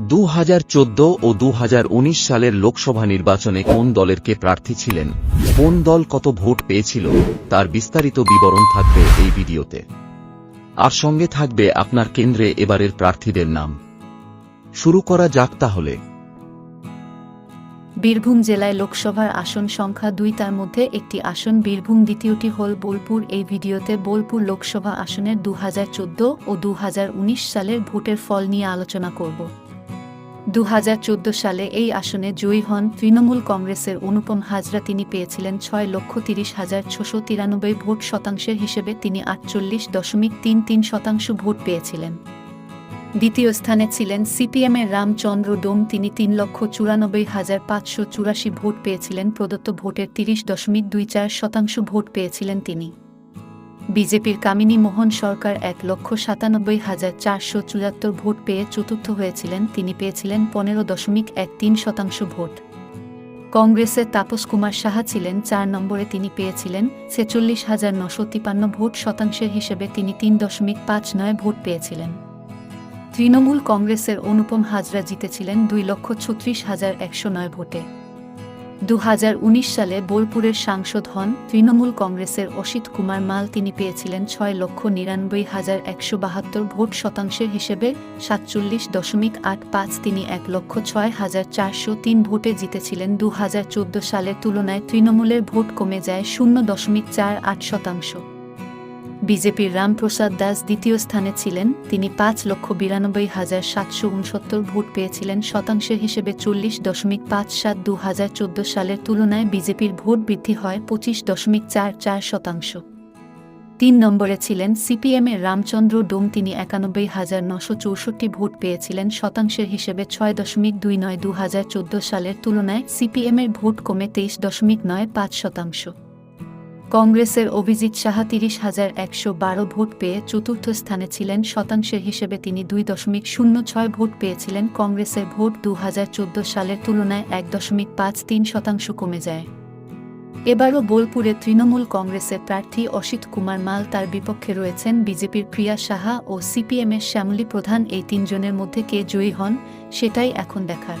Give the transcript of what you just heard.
দু হাজার চোদ্দ ও দু হাজার উনিশ সালের লোকসভা নির্বাচনে কোন দলের কে প্রার্থী ছিলেন? কোন দল কত ভোট পেয়েছিল? তার বিস্তারিত বিবরণ থাকবে এই ভিডিওতে। আর সঙ্গে থাকবে আপনার কেন্দ্রে এবারের প্রার্থীদের নাম। শুরু করা যাক তাহলে। বীরভূম জেলায় লোকসভার আসন সংখ্যা দুই, তার মধ্যে একটি আসন বীরভূম, দ্বিতীয়টি হল বোলপুর। এই ভিডিওতে বোলপুর লোকসভা আসনের দু হাজার চৌদ্দ ও দু হাজার উনিশ সালের ভোটের ফল নিয়ে আলোচনা করব। দু হাজার চোদ্দ সালে এই আসনে জয়ী হন তৃণমূল কংগ্রেসের অনুপম হাজরা। তিনি পেয়েছিলেন ছয় লক্ষ তিরিশ হাজার ছশো তিরানব্বই ভোট শতাংশের হিসেবে তিনি আটচল্লিশ দশমিক তিন তিন শতাংশ ভোট পেয়েছিলেন। দ্বিতীয় স্থানে ছিলেন সিপিএমের রামচন্দ্র ডোম। তিনি তিন লক্ষ চুরানব্বই হাজার পাঁচশো চুরাশি ভোট পেয়েছিলেন। প্রদত্ত ভোটের তিরিশ দশমিক দুই চার শতাংশ ভোট পেয়েছিলেন তিনি। বিজেপির কামিনী মোহন সরকার এক লক্ষ সাতানব্বই হাজার চারশো চুয়াত্তর ভোট পেয়ে চতুর্থ হয়েছিলেন। তিনি পেয়েছিলেন পনেরো দশমিক এক তিন শতাংশ ভোট। কংগ্রেসের তাপস কুমার সাহা ছিলেন, চার নম্বরে তিনি পেয়েছিলেন ছেচল্লিশ হাজার নশো তিপান্ন ভোট শতাংশের হিসেবে তিনি তিন দশমিক পাঁচ নয় ভোট পেয়েছিলেন। তৃণমূল কংগ্রেসের অনুপম হাজরা জিতেছিলেন দুই লক্ষ ছত্রিশ হাজার একশো নয় ভোটে। দু হাজার উনিশ সালে বোলপুরের সাংসদ হন তৃণমূল কংগ্রেসের অসিত কুমার মাল। তিনি পেয়েছিলেন ছয় লক্ষ নিরানব্বই হাজার একশো বাহাত্তর ভোট শতাংশের হিসেবে সাতচল্লিশ দশমিক আট পাঁচ। তিনি এক লক্ষ ছয় হাজার চারশো তিন ভোটে জিতেছিলেন। দু হাজার চোদ্দ সালের তুলনায় তৃণমূলের ভোট কমে যায় শূন্য দশমিক চার আট শতাংশ। বিজেপির রামপ্রসাদ দাস দ্বিতীয় স্থানে ছিলেন, তিনি পাঁচ লক্ষ বিরানব্বই হাজার সাতশো উনসত্তর ভোট পেয়েছিলেন শতাংশের হিসেবে চল্লিশ দশমিক পাঁচ সাত দু হাজার চোদ্দ সালের তুলনায় বিজেপির ভোট বৃদ্ধি হয় পঁচিশ দশমিক চার চার শতাংশ। তিন নম্বরে ছিলেন সিপিএমের রামচন্দ্র ডোম, তিনি একানব্বই হাজার নশো চৌষট্টি ভোট পেয়েছিলেন শতাংশের হিসেবে ছয় দশমিক দুই নয় দু হাজার চোদ্দ সালের তুলনায় সিপিএমের ভোট কমে তেইশ দশমিক নয় পাঁচ শতাংশ। কংগ্রেসের অভিজিৎ সাহা তিরিশ হাজার একশো বারো ভোট পেয়ে চতুর্থ স্থানে ছিলেন। শতাংশের হিসেবে তিনি দুই দশমিক শূন্য ছয় ভোট পেয়েছিলেন। কংগ্রেসের ভোট দু হাজার চোদ্দ সালের তুলনায় এক দশমিক পাঁচ তিন শতাংশ কমে যায়। এবারও বোলপুরে তৃণমূল কংগ্রেসের প্রার্থী অসিত কুমার মাল তার বিপক্ষে রয়েছেন। বিজেপির প্রিয়া সাহা ও সিপিএমের শ্যামলী প্রধান এই তিনজনের মধ্যে কে জয়ী হন, সেটাই এখন দেখার।